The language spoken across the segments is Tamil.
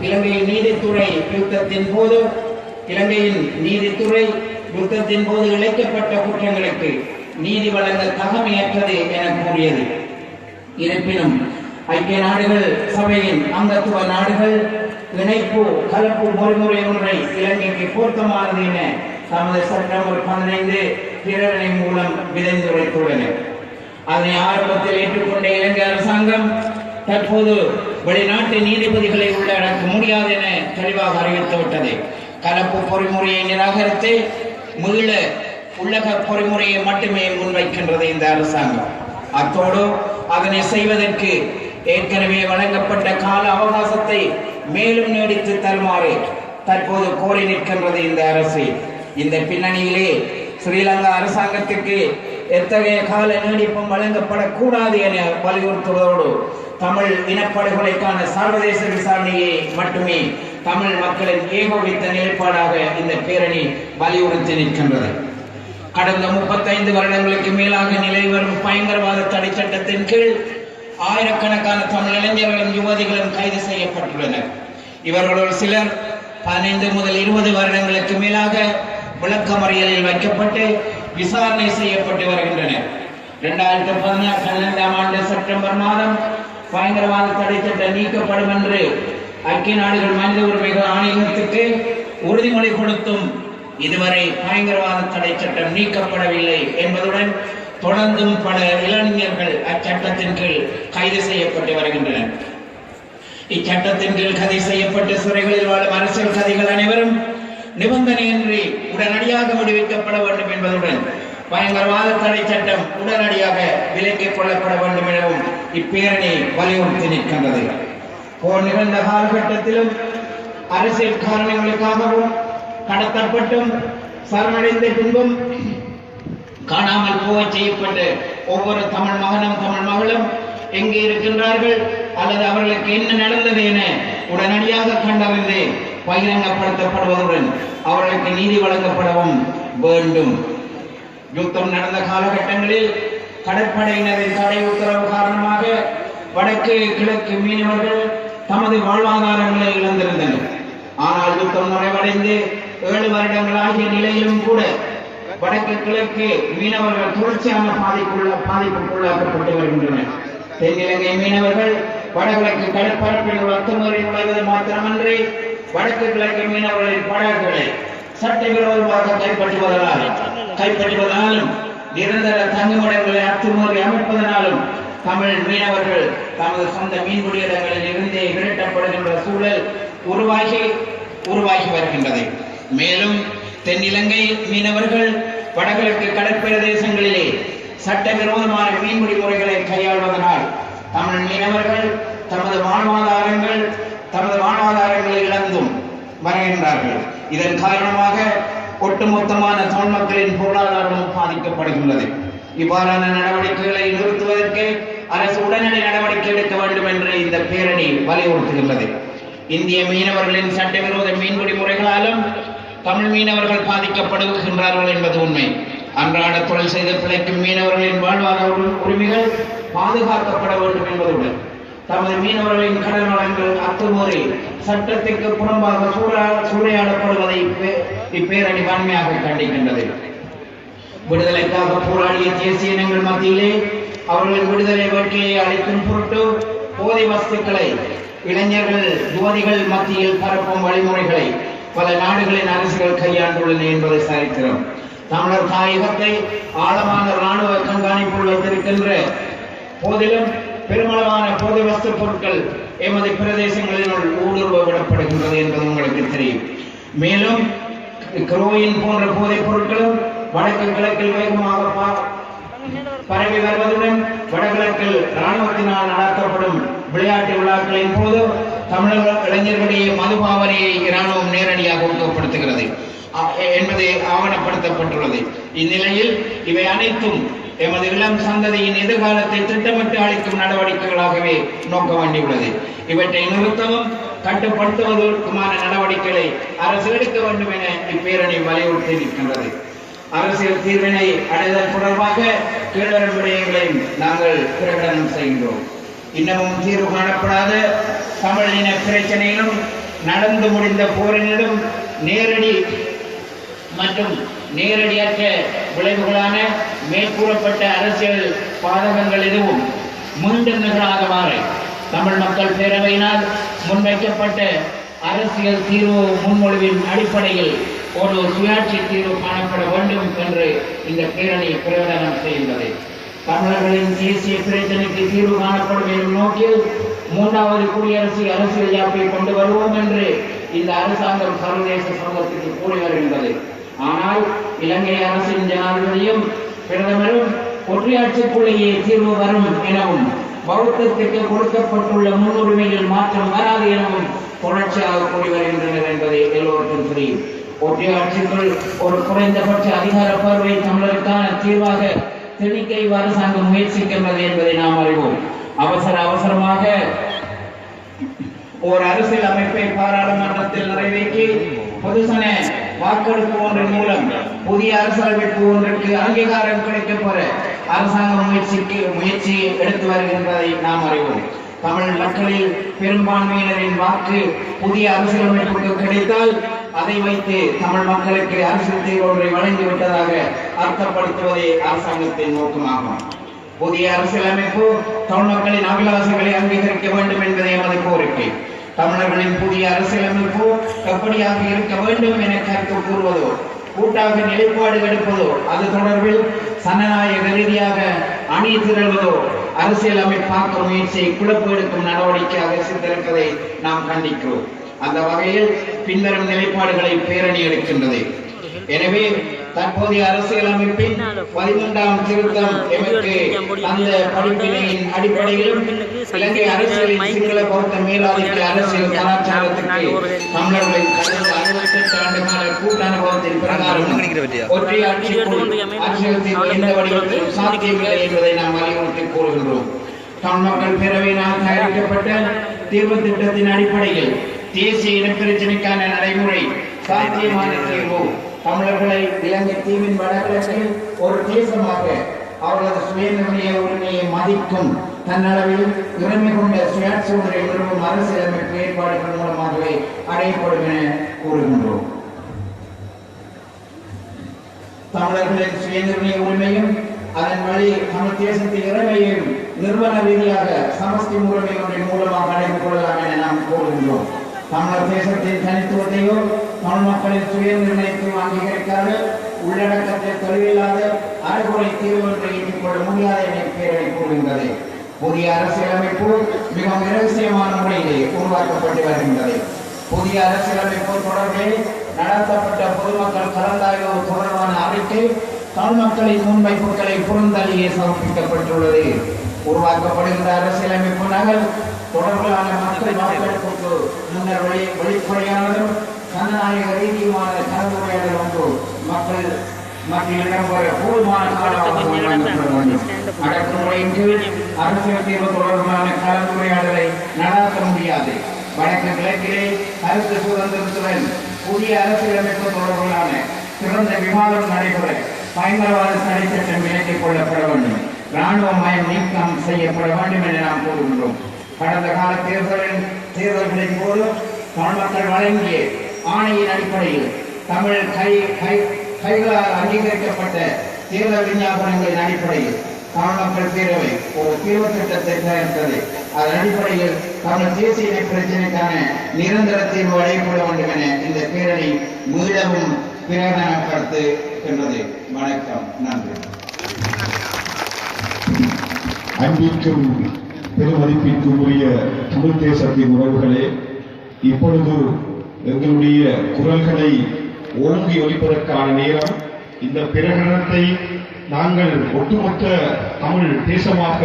இலங்கையின் நீதித்துறை யுத்தத்தின் போது இலங்கையின் நீதித்துறை யுத்தத்தின் போது இழைக்கப்பட்ட குற்றங்களுக்கு நீதி வழங்க தகமையற்றது என கூறியது. இருப்பினும் ஐக்கிய நாடுகள் சபையின் அங்கத்துவ நாடுகள் இணைப்பு கலப்பு பொறிமுறை ஒன்றை இலங்கைக்கு பொருத்தமானது என தமது செப்டம்பர் பதினைந்து பிரேரணை மூலம் விதைந்துரைத்துள்ளனர் அதனை ஆரம்பத்தில் ஏற்றுக்கொண்ட இலங்கை அரசாங்கம் தற்போது வெளிநாட்டு நீதிபதிகளை உள்ளடக்க முடியாது என தெளிவாக அறிவித்துவிட்டது கலப்பு பொறிமுறையை நிராகரித்து மீள உள்ளக பொறிமுறையை மட்டுமே முன்வைக்கின்றது இந்த அரசாங்கம். அத்தோடு அதனை செய்வதற்கு ஏற்கனவே வழங்கப்பட்ட கால அவகாசத்தை மேலும் நீடித்து தருமாறு தற்போது கோரி நிற்கின்றது இந்த அரசு. இந்த பின்னணியிலே ஸ்ரீலங்கா அரசாங்கத்திற்கு எத்தகைய கால நீடிப்பும் வழங்கப்படக்கூடாது என வலியுறுத்துவதோடு தமிழ் இனப்படுகொலைக்கான சர்வதேச விசாரணையை மட்டுமே தமிழ் மக்களின் ஏகோபித்த நிலைப்பாடாக இந்த பேரணி வலியுறுத்தி நிற்கின்றது. கடந்த முப்பத்தைந்து வருடங்களுக்கு மேலாக நிலை வரும் பயங்கரவாத தடை சட்டத்தின் கீழ் ஆயிரக்கணக்கான தமிழ் இளைஞர்களும் யுவதிகளும் கைது செய்யப்பட்டுள்ளனர். இவர்களுள் சிலர் பதினைந்து முதல் இருபது வருடங்களுக்கு மேலாக விளக்கமறியலில் வைக்கப்பட்டு விசாரணை செய்யப்பட்டு வருகின்றனர். இரண்டாயிரத்தி பதினாறு பன்னெண்டாம் ஆண்டு செப்டம்பர் மாதம் பயங்கரவாத தடை சட்டம் நீக்கப்படும் என்று ஐக்கிய நாடுகள் மனித உரிமைகள் ஆணையத்துக்கு உறுதிமொழி கொடுத்தும் இதுவரை பயங்கரவாத தடை சட்டம் நீக்கப்படவில்லை என்பதுடன் தொடர்ந்தும் பல இளைஞர்கள் அச்சட்டத்தின் கீழ் கைது செய்யப்பட்டு வருகின்றனர். இச்சட்டத்தின் கீழ் கைது செய்யப்பட்டு சிறைகளில் வாழும் அரசியல் கைதிகள் அனைவரும் நிபந்தனையின்றி உடனடியாக விடுவிக்கப்பட வேண்டும் என்பதுடன் பயங்கரவாத தடை சட்டம் உடனடியாக விலக்கிக் கொள்ளப்பட வேண்டும் எனவும் இப்பேரணி வலியுறுத்தி நிற்கின்றது. போர் நிகழ்ந்த காலகட்டத்திலும் அரசியல் காரணங்களுக்காகவும் கடத்தப்பட்டும் சரணடைந்த பின்பும் காணாமல் போக செய்யப்பட்டு ஒவ்வொரு தமிழ் மகனும் தமிழ் மகளும் எங்கே இருக்கின்றார்கள் அல்லது அவர்களுக்கு என்ன நடந்தது என உடனடியாக கண்டறிந்து பகிரங்கப்படுத்தப்படுவதுடன் அவர்களுக்கு நீதி வழங்கப்படவும் வேண்டும். யுத்தம் நடந்த காலகட்டங்களில் கடற்படையினரின் தடை உத்தரவு காரணமாக வடக்கு கிழக்கு மீனவர்கள் தமது வாழ்வாதாரங்களை இழந்திருந்தனர். ஆனால் யுத்தம் நிறைவடைந்து ஏழு வருடங்களாகிய நிலையிலும் கூட வடக்கு கிழக்கு மீனவர்கள் தொடர்ச்சியான பாதிப்புள்ள பாதிப்புக்குள்ளாக்கப்பட்டு வருகின்றனர். தென்னிலங்கை மீனவர்கள் வடகிழக்கு கடற்பரப்பில் உள்ள அத்துமீறி நுழைவது மாத்திரமன்றி வடக்கு கிழக்கு மீனவர்களின் படகுகளை சட்டவிரோதமாக கைப்பற்றுவதால் கைப்பற்றுவதாலும் நிரந்தர தங்குமிடங்களை அத்துமீறி அமைப்பதனாலும் தமிழ் மீனவர்கள் தமது சொந்த மீன்பிடி இருந்தே விரட்டப்படுகின்ற சூழல் உருவாகி உருவாகி வருகின்றது. மேலும் தென்னிலங்கை மீனவர்கள் வடகிழக்கு கடற்பிரதேசங்களிலே சட்டவிரோதமான மீன்பிடி முறைகளை கையாள்வதனால் தமிழ் மீனவர்கள் தமது வாழ்வாதாரங்கள் தமது வாழ்வாதாரங்களை இழந்தும் வருகின்றார்கள். இதன் காரணமாக ஒட்டுமொத்தமான தமிழ் மக்களின் பொருளாதாரமும் பாதிக்கப்படுகின்றது. இவ்வாறான நடவடிக்கைகளை நிறுத்துவதற்கு அரசு உடனடி நடவடிக்கை எடுக்க வேண்டும் என்று இந்த பேரணி வலியுறுத்துகின்றது. இந்திய மீனவர்களின் சட்டவிரோத மீன்பிடி முறைகளாலும் தமிழ் மீனவர்கள் பாதிக்கப்படுகின்றார்கள் என்பது உண்மை. அன்றாட தொழில் செய்து பிழைக்கும் மீனவர்களின் வாழ்வாதார உரிமைகள் பாதுகாக்கப்பட வேண்டும் என்பதுடன் தமது மீனவர்களின் கடல் வளங்கள் அத்துமுறை சட்டத்திற்கு புறம்பாக சூறையாடப்படுவதை இப்பேரணி வன்மையாக கண்டிக்கின்றது. விடுதலைக்காக போராடிய தேசிய இனங்கள் மத்தியிலே அவர்கள் விடுதலை வேட்கையை அளிக்கும் பொருட்டு போதை வஸ்துக்களை இளைஞர்கள் யுவதிகள் மத்தியில் பரப்பும் வழிமுறைகளை பல நாடுகளின் அரசுகள் கையாண்டுள்ளன என்பதை சரித்திரம். தமிழர் தாயகத்தை ஆழமான இராணுவ கண்காணிப்புள் வைத்திருக்கின்ற போதிலும் பெருமளவான போதை வஸ்து பொருட்கள் எமது பிரதேசங்களில் ஊடுருவ விடப்படுகின்றது என்பது உங்களுக்கு தெரியும். மேலும் குரோயின் போன்ற போதைப் பொருட்களும் வடக்கு கிழக்கில் வேகமாக பரவி வருவதுடன் வடகிழக்கில் இராணுவத்தினால் நடத்தப்படும் விளையாட்டு விழாக்களின் போது தமிழக இளைஞர்களிடையே மதுபாவனையை இராணுவம் நேரடியாக ஊக்கப்படுத்துகிறது. அ- என்பது ஆவணப்படுத்தப்பட்டுள்ளது. இந்நிலையில் இவை அனைத்தும் எமது இளம் சந்ததியின் எதிர்காலத்தை திட்டமிட்டு அளிக்கும் நடவடிக்கைகளாகவே நோக்க வேண்டியுள்ளது. இவற்றை நிறுத்தவும் கட்டுப்படுத்துவதற்குமான நடவடிக்கைகளை அரசு எடுக்க வேண்டும் என இப்பேரணி வலியுறுத்தி நிற்கின்றது. அரசியல் தீர்வினை அடைதல் தொடர்பாக கீழ்வரும் விடயங்களையும் நாங்கள் பிரகடனம் செய்கின்றோம். இன்னமும் தீர்வு காணப்படாத தமிழ் இன பிரச்சனையிலும் நடந்து முடிந்த போரினிடம் நேரடி மற்றும் நேரடியற்ற விளைவுகளான மேற்கூறப்பட்ட அரசியல் பாதகங்கள் எதுவும் மீண்டும் நிகழாதவாறு தமிழ் மக்கள் பேரவையினால் முன்வைக்கப்பட்ட அரசியல் தீர்வு முன்மொழிவின் அடிப்படையில் ஒரு சுயாட்சி தீர்வு காணப்பட வேண்டும் என்று இந்த பேரணி பிரகடனம் செய்கின்றது தமிழர்களின் தேசிய பிரச்சனைக்கு தீர்வு காணப்படும் எனும் நோக்கில் மூன்றாவது குடியரசு அரசியல் யாப்பை கொண்டு வருவோம் என்று இந்த அரசாங்கம் சர்வதேச சமூகத்திற்கு கூறி வருகின்றது. ஆனால் இலங்கை அரசின் ஜனாதிபதியும் பிரதமரும் ஒற்றையாட்சிக்குள்ளேயே தீர்வு வரும் எனவும் பௌத்தத்திற்கு கொடுக்கப்பட்டுள்ள முன்னுரிமையில் மாற்றம் வராது எனவும் தொடர்ச்சியாக கூறி வருகின்றனர் என்பதை எல்லோருக்கும் தெரியும். ஒற்றையாட்சிக்குள் ஒரு குறைந்தபட்ச அதிகார பார்வை தமிழருக்கான தீர்வாக திணிக்கை அரசாங்கம் முயற்சிக்கின்றது என்பதை நாம் அறிவோம். அவசர அவசரமாக ஒரு அரசியல் அமைப்பை பாராளுமன்றத்தில் நிறைவேற்றி பொதுசன வாக்கெடுப்பு ஒன்றின் மூலம் புதிய அரசியலமைப்பு ஒன்றுக்கு அங்கீகாரம் கிடைக்கப் பெற அரசாங்கம் முயற்சிக்கு முயற்சி எடுத்து வருகின்றதை நாம் அறிவோம். தமிழ் மக்களில் பெரும்பான்மையினரின் வாக்கு புதிய அரசியலமைப்புக்கு கிடைத்தால் அதை வைத்து தமிழ் மக்களுக்கு அரசியல் தீர்வு ஒன்றை விட்டதாக அர்த்தப்படுத்துவதே அரசாங்கத்தின் நோக்கமாகும். புதிய அரசியலமைப்பு தமிழ் மக்களின் அபிலாசைகளை அங்கீகரிக்க வேண்டும் என்பதே எமது கோரிக்கை. தமிழர்களின் புதிய அரசியலமைப்பு எப்படியாக இருக்க வேண்டும் என கருத்து கூறுவதோ கூட்டாக நிலைப்பாடு எடுப்பதோ அது தொடர்பில் சனநாயக ரீதியாக அணி திரள்வதோ அரசியல் அமைப்பாக்க முயற்சியை குழப்பு எடுக்கும் நடவடிக்கையாக சித்திருப்பதை நாம் கண்டிக்கிறோம். அந்த வகையில் பின்வரும் நிலைப்பாடுகளை பேரணி எடுக்கின்றது. எனவே தற்போதைய அரசியலமைப்பின் பதிமூன்றாம் திருத்தம் எமக்கு அந்த படிப்பினையின் அடிப்படையிலும் இலங்கை அரசியலின் சிங்கள பௌத்த மேலாதிக்க அரசியல் கலாச்சாரத்துக்கு தமிழர்களின் கடந்த அறுபத்தெட்டு ஆண்டு கால பிரகாரம் ஒற்றை ஆட்சிக்குள் எந்த வடிவத்திலும் சாத்தியமில்லை என்பதை நாம் வலியுறுத்தி கூறுகின்றோம். தமிழ் பேரவையினால் தயாரிக்கப்பட்ட தீர்வு திட்டத்தின் அடிப்படையில் தேசிய இனப்பிரச்சனைக்கான நடைமுறை சாத்தியமான தீர்வு தமிழர்களை இலங்கை தீவின் வடகிழக்கில் ஒரு தேசமாக அவர்களது சுயநிர்ணய உரிமையை மதிக்கும் தன்னளவில் இறமை கொண்ட சுயாட்சி ஒன்றை விரும்பும் அரசியலமைப்பு ஏற்பாடுகள் மூலமாகவே அடையப்படும் என கூறுகின்றோம். தமிழர்களின் சுயநிர்ணய உரிமையும் அதன் வழி தமிழ் தேசத்தின் இறைமையும் நிறுவன ரீதியாக சமஸ்தி முறைமை ஒன்றின் மூலமாக அடைந்து கொள்ளலாம் என நாம் கூறுகின்றோம். தமிழர் தேசத்தின் தனித்துவத்தையோ தமிழ் சுய நிர்ணயத்தையும் அங்கீகரிக்காது உள்ளடக்கத்தை தொழிலில்லாத அறுகுறை தீர்வு ஒன்றை ஏற்றுக்கொள்ள முடியாத என பேரவை கூறுகின்றது. புதிய அரசியலமைப்பு மிகவும் இரகசியமான முறையிலே உருவாக்கப்பட்டு வருகின்றது. புதிய அரசியலமைப்பு தொடர்பில் நடத்தப்பட்ட பொதுமக்கள் கலந்தாய்வு தொடர்பான அறிக்கை தமிழ் மக்களின் முன்வைப்புகளை புறந்தள்ளியே சமர்ப்பிக்கப்பட்டுள்ளது. உருவாக்கப்படுகின்ற அரசியலமைப்பு நகல் தொடர்பிலான மக்கள் வாக்களிப்புக்கு முன்னர் வெளி வெளிப்படையானதும் ஜனநாயக ரீதியுமான கலந்துரையாடல் ஒன்று மக்கள் மத்தியில் இடம்பெற போதுமான அடக்குமுறையின் கீழ் அரசியல் தீர்வு தொடர்பான கலந்துரையாடலை நடாத்த முடியாது. வடக்கு கிழக்கிலே கருத்து சுதந்திரத்துடன் புதிய அரசியலமைப்பு தொடர்பிலான சிறந்த விவாதம் நடைபெற பயங்கரவாத தடை சட்டம் விலக்கிக் கொள்ளப்பட வேண்டும். ராணுவ மயம் நீக்கம் செய்யப்பட வேண்டும் என நாம் கூறுகின்றோம். கடந்த கால தேர்தலின் தேர்தல்களின் போது தமிழ் மக்கள் வழங்கிய ஆணையின் அடிப்படையில் தமிழ் கை கை கைகளால் அங்கீகரிக்கப்பட்ட தேர்தல் விஞ்ஞாபனங்களின் அடிப்படையில் தமிழ் மக்கள் பேரவை ஒரு தீர்வு திட்டத்தை தயாரித்தது அதன் அடிப்படையில் தமிழ் தேசிய இன பிரச்சனைக்கான நிரந்தர தீர்வு அடையப்பட வேண்டும் என இந்த பேரணி மீளவும் பிரகடனப்படுத்து என்றது வணக்கம் நன்றி. அன்பிற்கும் பெருமதிப்பிற்கும் உரிய தமிழ் தேசத்தின் உறவுகளே இப்பொழுது எங்களுடைய குரல்களை ஓங்கி ஒலிப்பதற்கான நேரம். இந்த பிரகடனத்தை நாங்கள் ஒட்டுமொத்த தமிழ் தேசமாக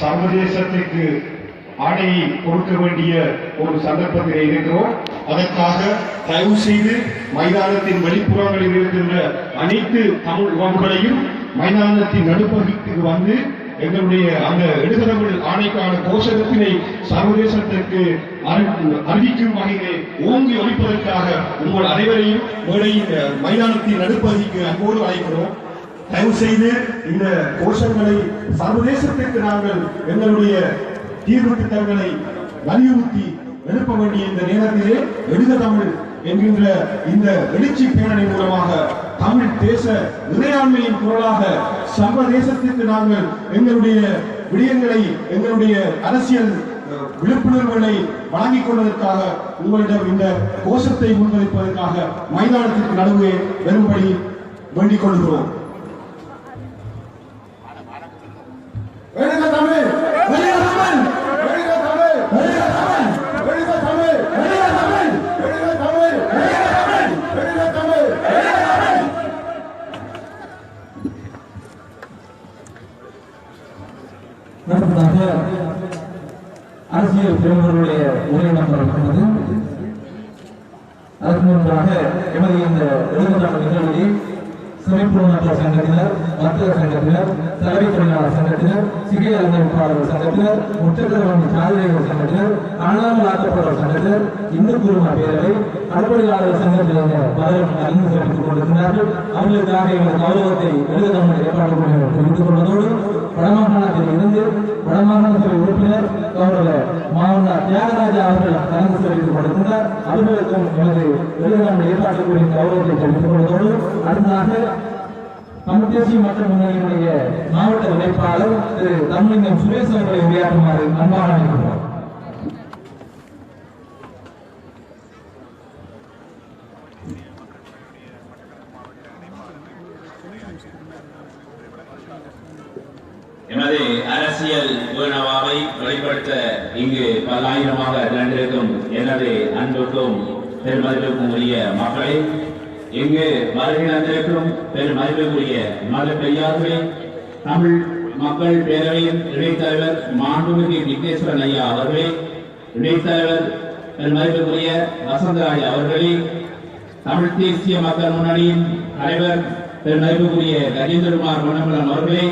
சர்வதேசத்திற்கு ஆணையை கொடுக்க வேண்டிய ஒரு சந்தர்ப்பத்தில் இருக்கிறோம் அதற்காக தயவு செய்து மைதானத்தின் வெளிப்புறங்களில் இருக்கின்ற அனைத்து தமிழ் உறவுகளையும் மைதானத்தின் நடுப்பகுதிக்கு வந்து எங்களுடைய அந்த எடுதரவு ஆணைக்கான கோஷகத்தினை சர்வதேசத்திற்கு அறி- அறிவிக்கும் வகையிலே ஓங்கி ஒழிப்பதற்காக உங்கள் அனைவரையும் மேடையின் அஹ், மைதானத்தின் நடுப்பகுதிக்கு அன்போடு அழைக்கிறோம். தயவு செய்து இந்த கோஷங்களை சர்வதேசத்திற்கு நாங்கள் எங்களுடைய தீர்வு திட்டங்களை வலியுறுத்தி எழுப்ப வேண்டிய இந்த நேரத்திலே எழுத தமிழ் என்கின்ற இந்த எழுச்சி பேரணி மூலமாக தமிழ் தேச இறையாண்மையின் குரலாக சர்வதேசத்திற்கு நாங்கள் எங்களுடைய விடயங்களை எங்களுடைய அரசியல் விழிப்புணர்வுகளை வழங்கிக் கொண்டதற்காக உங்களிடம் இந்த கோஷத்தை முன்வைப்பதற்காக மைதானத்திற்கு நடுவே வரும்படி வேண்டிக் கொள்கிறோம். தமிழ் தலைமை தொழிலாளர் சங்கத்தினர் சிகை அறிவிப்பாளர் சங்கத்தினர் முற்றக்கரவணி சாதனைகள் சங்கத்தினர் காணாமல் ஆக்கப்பட்டவர் சங்கத்தினர் இந்து குருமா பேரவை கடற்பொழிலாளர் சங்கத்தினர் பலரும் அறிந்து செலுத்திக் கொண்டிருக்கிறார்கள். அவர்களுக்காக எமது கௌரவத்தை எழுதத்தமிழ் ஏற்பாடு தெரிவித்துக் கொள்வதோடு வடமாகாணத்தில் இருந்து வடமாகாண சபை உறுப்பினர் கௌரவ மாவட்ட தியாகராஜா அவர்கள் கலந்து தெரிவித்துக் கொண்டிருக்கிறார். அவர்களுக்கும் எனது எழுதாமல் ஏற்பாட்டு கௌரவத்தை தெரிவித்துக் கொள்வதோடு அடுத்ததாக தமிழ் தேசிய மக்கள் முன்னணியினுடைய மாவட்ட உழைப்பாளர் திரு தமிழிங்கம் சுரேஷ் அவர்களை உரையாற்றுமாறு அன்பாக அழைக்கின்றோம் எமது அரசியல் உணவாவை வெளிப்படுத்த இங்கு பல்லாயிரமாக திரண்டிருக்கும் எனது அன்புக்கும் பெருமதிப்புக்கும் உரிய மக்களை இங்கு வருகை தந்திருக்கும் அறிவுக்குரிய மத பெரியார்களே தமிழ் மக்கள் பேரவையின் இடைத்தலைவர் மாண்புமிகு விக்னேஸ்வரன் ஐயா அவர்களே இடைத்தலைவர் பெருமதிப்புக்குரிய வசந்தராஜ் அவர்களே தமிழ் தேசிய மக்கள் முன்னணியின் தலைவர் பெருமதிப்புக்குரிய கஜேந்திரகுமார் மன்னமலன் அவர்களே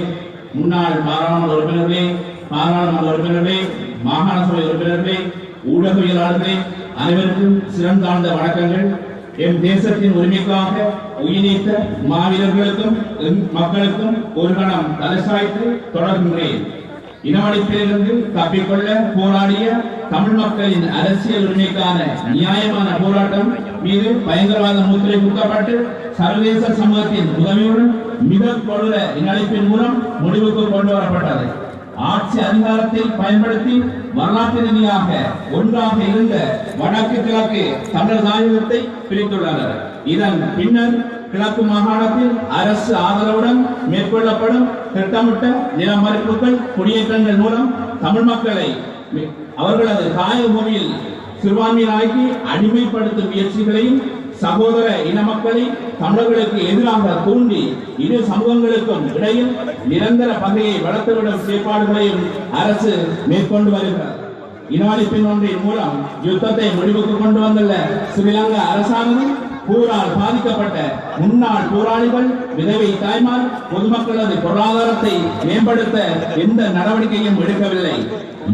முன்னாள் பாராளுமன்ற உறுப்பினர்களே பாராளுமன்ற உறுப்பினர்களே மாகாண சபை உறுப்பினர்களே ஊடகவியலாளர்களே அனைவருக்கும் சிறந்தாழ்ந்த வணக்கங்கள். எம் தேசத்தின் உரிமைக்காக உயிர்நீத்த மாவீரர்களுக்கும் மக்களுக்கும் ஒரு கணம் தலைசாய்த்து தொடர்கின்றேன். இனவழிப்பிலிருந்து தப்பிக்கொள்ள போராடிய தமிழ் மக்களின் அரசியல் உரிமைக்கான நியாயமான போராட்டம் மீது பயங்கரவாத முத்திரை குத்தப்பட்டு சர்வதேச சமூகத்தின் உதவியுடன் மிக கொடூர இனஅழிப்பின் மூலம் முடிவுக்கு கொண்டு வரப்பட்டது. ஆட்சி அதிகாரத்தை பயன்படுத்தி வரலாற்று ரீதியாக ஒன்றாக இருந்த வடக்கு கிழக்கு தமிழர் தாயகத்தை பிரித்துள்ளனர். இதன் பின்னர் கிழக்கு மாகாணத்தில் அரசு ஆதரவுடன் மேற்கொள்ளப்படும் திட்டமிட்ட நிலமறிப்புகள் குடியேற்றங்கள் மூலம் தமிழ் மக்களை அவர்களது தாய பூமியில் சிறுபான்மையினாக்கி அடிமைப்படுத்தும் முயற்சிகளையும் சகோதர இன மக்களை தமிழர்களுக்கு எதிராக தூண்டி இரு சமூகங்களுக்கும் இடையில் நிரந்தர பகையை வளர்த்துவிடும் செயற்பாடுகளையும் அரசு மேற்கொண்டு வருகிறது. இனவழிப்பின் ஒன்றின் மூலம் யுத்தத்தை முடிவுக்கு கொண்டு வந்துள்ள ஸ்ரீலங்கா அரசாங்கம் போரால் பாதிக்கப்பட்ட முன்னாள் போராளிகள் விதவை தாய்மார் பொதுமக்களது பொருளாதாரத்தை மேம்படுத்த எந்த நடவடிக்கையும் எடுக்கவில்லை.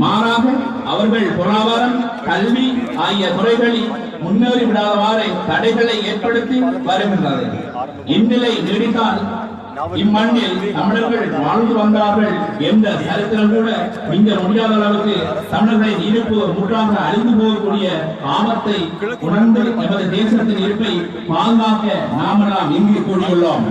மாறாக அவர்கள் பொருளாதாரம் கல்வி ஆகிய துறைகளில் முன்னேறி விடாதவாறு தடைகளை ஏற்படுத்தி வருகின்றது இந்நிலை நீடித்தால் இம்மண்ணில் தமிழர்கள் வாழ்ந்து வந்தார்கள் என்ற சரித்திரம் கூட இங்க முடியாத அளவுக்கு தமிழர்களின் இருப்பு முற்றாக அழிந்து போகக்கூடிய ஆபத்தை உணர்ந்து எமது தேசத்தின் இருப்பை பாதுகாக்க நாமெல்லாம் இங்கு கூடியுள்ளோம்.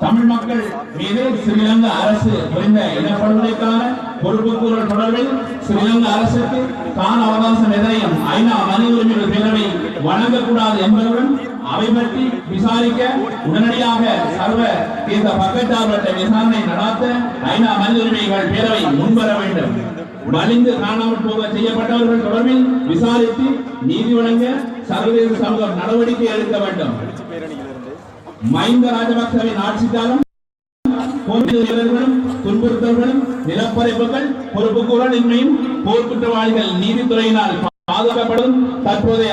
தமிழ் மக்கள் மீது ஸ்ரீலங்கா அரசு புரிந்த இனப்படுகொலைக்கான பொறுப்புக்கூறல் தொடர்பில் ஸ்ரீலங்கா அரசுக்கு கால அவகாசம் எதையும் ஐநா மனித உரிமைகள் பேரவை வழங்கக்கூடாது என்பதுடன் அவை பற்றி விசாரிக்க உடனடியாக சர்வ இந்த பக்கச்சார்பற்ற விசாரணை நடாத்த ஐநா மனித உரிமைகள் பேரவை முன்வர வேண்டும். வலிந்து காணாமல் போக செய்யப்பட்டவர்கள் தொடர்பில் விசாரித்து நீதி வழங்க சர்வதேச சமூகம் நடவடிக்கை எடுக்க வேண்டும். மஹிந்த ராஜபக்சவின் ஆட்சி காலம் துன்புறுத்தல்களும் நிலப்பரப்புகள் பொறுப்புக்கூறல் இன்மையும் போர்க்குற்றவாளிகள் நீதித்துறையினால் பாதுகாக்கப்படும். தற்போதைய